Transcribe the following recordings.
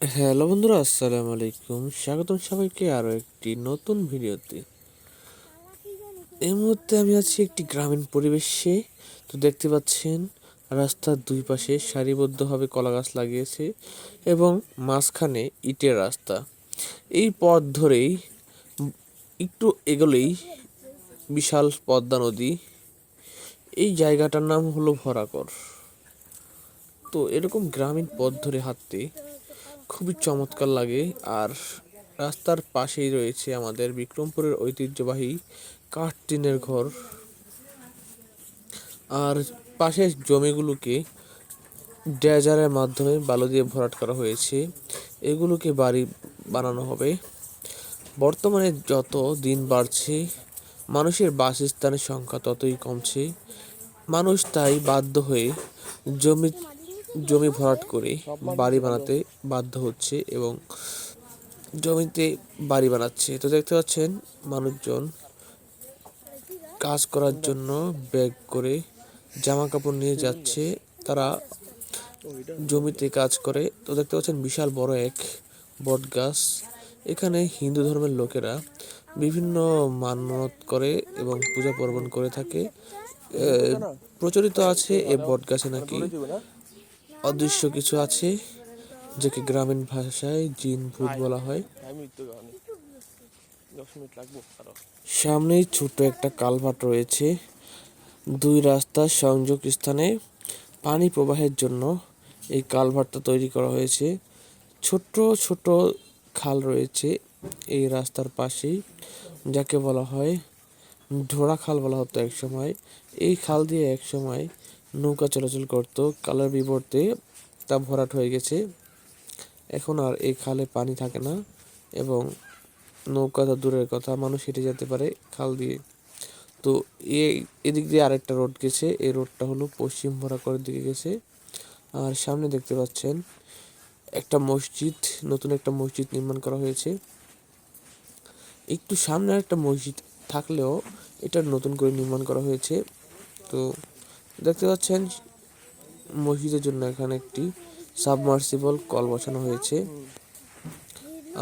Hello বন্ধুরা আসসালামু আলাইকুম স্বাগতম সবাইকে আরও একটি নতুন ভিডিওতে। এই মুহূর্তে আমি আছি একটি গ্রামীণ পরিবেশে। তো দেখতে পাচ্ছেন, রাস্তার দুই পাশে সারিবদ্ধভাবে কলা গাছ লাগিয়েছে এবং মাঝখানে ইটের রাস্তা। এই পথ ধরেই একটু এগোলেই বিশাল পদ্মা নদী। এই জায়গাটার নাম হলো ভরাকর। তো এরকম গ্রামীণ পথ ধরে হাঁটতে খুবই চমৎকার লাগে আর রাস্তার পাশেই রয়েছে আমাদের বিক্রমপুরের ঐতিহ্যবাহী কাঠ টিনের ঘর। আর পাশের জমিগুলোকে ড্রেজারের মাধ্যমে বালু দিয়ে ভরাট করা হয়েছে। এগুলোকে বাড়ি বানানো হবে। বর্তমানে যত দিন বাড়ছে, মানুষের বাসস্থানের সংখ্যা ততই কমছে। মানুষ তাই বাধ্য হয়ে জমি জমি ভরাট করে বাড়ি বানাতে বাধ্য হচ্ছে এবং জমিতে বাড়ি বানাচ্ছে। তো দেখতে পাচ্ছেন মানুষজন কাজ করার জন্য ব্যাগ করে জামা কাপড় নিয়ে যাচ্ছে। তারা জমিতে কাজ করে। তো দেখতে পাচ্ছেন বিশাল বড় এক বট গাছ। এখানে হিন্দু ধর্মের লোকেরা বিভিন্ন মানত করে এবং পূজা পার্বণ করে থাকে। এ, প্রচলিত আছে এই বট গাছে নাকি। অদৃশ্য কিছু আছে, যাকে গ্রামীণ ভাষায় জিন ভূত বলা হয়। সামনেই ছোট একটা কালভার্ট রয়েছে। দুই রাস্তার সংযোগ স্থানে পানি প্রবাহের জন্য এই কালভার্টটা তৈরি করা হয়েছে। ছোট ছোট খাল রয়েছে এই রাস্তার পাশেই, যাকে বলা হয় ঢোড়া খাল বলা হতো এক সময় এই খাল দিয়ে এক সময় নৌকা চলাচল করত। কালের বিবর্তে তা ভরাট হয়ে গেছে। এখন আর এই খালে পানি থাকে না এবং নৌকা তো দূরের কথা, মানুষ হেঁটে যেতে পারে খাল দিয়ে। তো এদিক দিয়ে আরেকটা রোড গেছে। এই রোডটা হলো পশ্চিম বরাকরের দিকে গেছে। আর সামনে দেখতে পাচ্ছেন একটা মসজিদ, নতুন একটা মসজিদ নির্মাণ করা হয়েছে। একটু সামনে একটা মসজিদ থাকলেও এটা নতুন করে নির্মাণ করা হয়েছে। তো দেখতে পাচ্ছেন, মসজিদের জন্য এখানে একটি সাবমার্সিবল কল বসানো হয়েছে।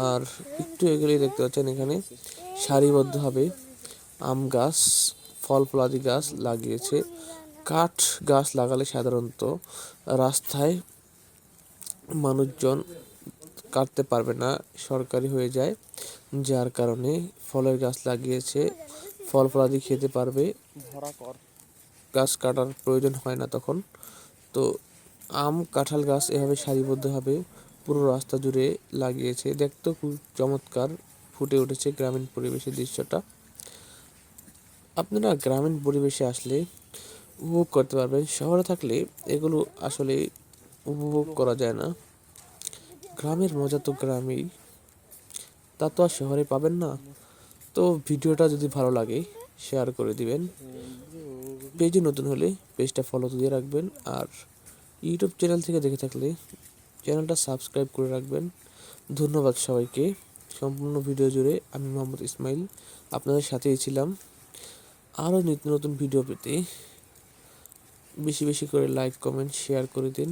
আর একটু এগোলেই দেখতে পাচ্ছেন এখানে সারিবদ্ধভাবে আম গাছ, ফল ফলাদি গাছ লাগিয়েছে। কাঠ গাছ লাগালে সাধারণত রাস্তায় মানুষজন কাটতে পারবে না, সরকারি হয়ে যায়। যার কারণে ফলের গাছ লাগিয়েছে, ফল ফলাদি খেতে পারবে। গাছ কাটার প্রয়োজন হয় না তখন। তো আম, কাঁঠাল গাছ এভাবে সারিবদ্ধভাবে পুরো রাস্তা জুড়ে লাগিয়েছে। দেখতেও খুব চমৎকার ফুটে উঠেছে গ্রামীণ পরিবেশের দৃশ্যটা। আপনারা গ্রামীণ পরিবেশে আসলে উপভোগ করতে পারবেন। শহরে থাকলে এগুলো আসলে উপভোগ করা যায় না। গ্রামের মজা তো গ্রামেই, তা তো আর শহরে পাবেন না। তো ভিডিওটা যদি ভালো লাগে শেয়ার করে দিবেন। পেজে নতুন হলে পেজটা ফলো দিয়ে রাখবেন আর ইউটিউব চ্যানেল থেকে দেখে থাকলে চ্যানেলটা সাবস্ক্রাইব করে রাখবেন। ধন্যবাদ সবাইকে। সম্পূর্ণ ভিডিও জুড়ে আমি মোহাম্মদ ইসমাইল আপনাদের সাথেই ছিলাম। আরও নিত্য নতুন ভিডিও পেতে বেশি বেশি করে লাইক কমেন্ট শেয়ার করে দিন।